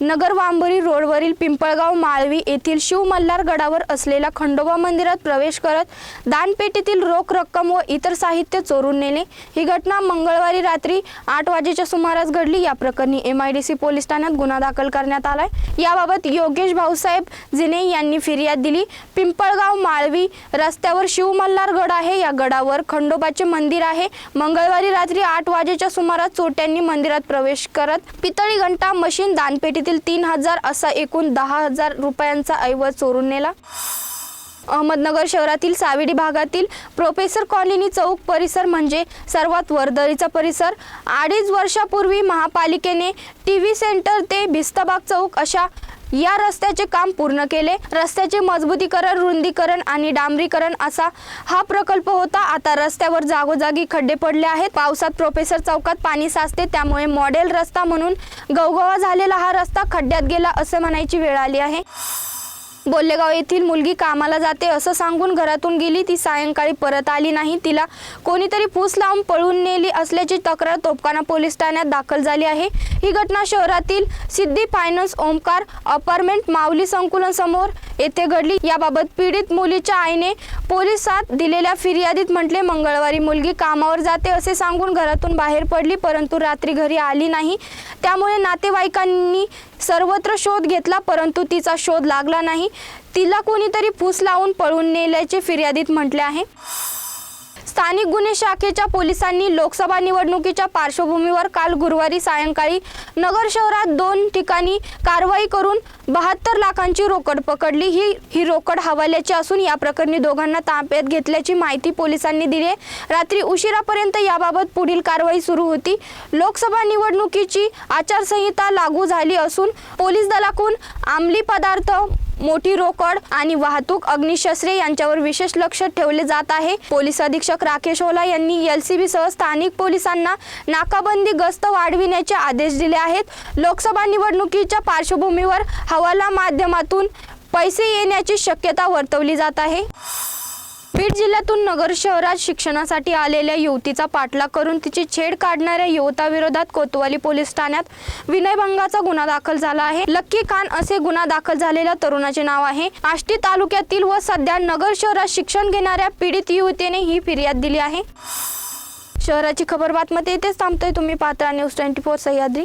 नगर वांबोरी रोडवरील पिंपळगाव माळवी येथील शिव मल्हार गडावर असलेल्या खंडोबा मंदिरात प्रवेश करत दानपेटीतील रोख रक्कम व इतर साहित्य चोरून नेले. ही घटना मंगळवारी रात्री आठ वाजेच्या सुमारास घडली. या प्रकरणी M I D C police ठाण्यात गुन्हा दाखल करण्यात आलाय. याबाबत योगेश भाऊसाहेब जिने यांनी फिर्याद दिली. पिंपळगाव माळवी रस्त्यावर शिव मल्हार गड आहे. या गडावर खंडोबाचे मंदिर आहे. मंगळवारी रात्री आठ वाजेच्या सुमारास चोट्यांनी मंदिरात प्रवेश करत पितळी घंटा मशीन दानपेटीत दानपेटीतील तीन हजार असा एकूण दहा हजार रुपयांचा ऐवज चोरून नेला. अहमदनगर शहरातील सावेडी भागातील प्रोफेसर कॉलनी चौक परिसर म्हणजे सर्वात वर्दळीचा परिसर. अडीच वर्षापूर्वी महापालिकेने टी व्ही सेंटर ते भिस्तबाग चौक अशा या रस्त्याचे काम पूर्ण केले. रस्त्याचे मजबूतीकरण रुंदीकरण आणि डांबरीकरण असा हा प्रकल्प होता. आता रस्त्यावर जागोजागी खड्डे पडले आहेत. पावसात प्रोफेसर चौकात पाणी साचते. त्यामुळे मॉडेल रस्ता म्हणून गवगवा झालेला हा रस्ता खड्ड्यात गेला असं म्हणायची वेळ आली आहे. बोल्लेगाव येथील मुलगी कामाला जाते असं सांगून घरातून गेली. ती सायंकाळी परत आली नाही. तिला कोणीतरी फूस लावून पळून नेली असल्याची तक्रार तोपकाना पोलीस ठाण्यात दाखल झाली आहे. ही घटना शहरातील सिद्धी फायनान्स ओमकार अपार्टमेंट माऊली संकुलन समोर येथे घडली. याबाबत पीडित मुलीच्या आईने पोलिसात दिलेल्या फिर्यादीत म्हटले मंगळवारी मुलगी कामावर जाते असे सांगून घरातून बाहेर पडली परंतु रात्री घरी आली नाही. त्यामुळे नातेवाईकांनी सर्वत्र शोध घेतला परंतु तिचा शोध लागला नाही. तिला कोणीतरी फूस लावून पळून नेल्याचे फिर्यादीत म्हटले आहे. स्थानिक गुन्हे शाखेच्या पोलिसांनी लोकसभा निवडणुकीच्या पार्श्वभूमीवर काल गुरुवारी सायंकाळी नगर शहरात दोन ठिकाणी कारवाई करून बहात्तर लाखांची रोकड पकडली. ही ही रोकड हवाल्याची असून या प्रकरणी दोघांना ताब्यात घेतल्याची माहिती पोलिसांनी दिली रात्री उशिरापर्यंत याबाबत पुढील कारवाई सुरू होती. लोकसभा निवडणुकीची आचारसंहिता लागू झाली असून पोलीस दलाकडून अंमली पदार्थ मोठी रोकड आणि वाहतूक अग्निशस्त्रे यांच्यावर विशेष लक्ष ठेवले जात आहे. पोलीस अधीक्षक राकेश ओला यांनी एलसीबी सह स्थानिक पोलिसांना नाकाबंदी गस्त वाढविण्याचे आदेश दिले आहेत. लोकसभा निवडणुकीच्या पार्श्वभूमीवर हवाला माध्यमातून पैसे येण्याची शक्यता वर्तवली जात आहे. बीड जिल्ह्यातून नगर शहरात शिक्षणासाठी आलेल्या युवतीचा पाठलाग करून तिची छेड काढणाऱ्या युवताविरोधात कोतवाली पोलीस ठाण्यात विनयभंगाचा गुन्हा दाखल झाला आहे. लक्की खान असे गुन्हा दाखल झालेल्या तरुणाचे नाव आहे. आष्टी तालुक्यातील व सध्या नगर शहरात शिक्षण घेणाऱ्या पीडित युवतीने ही फिर्याद दिली आहे. शहराची खबर बातमध्ये इथेच थांबतोय तुम्ही पात्रा न्यूज ट्वेंटी फोर सह्याद्री.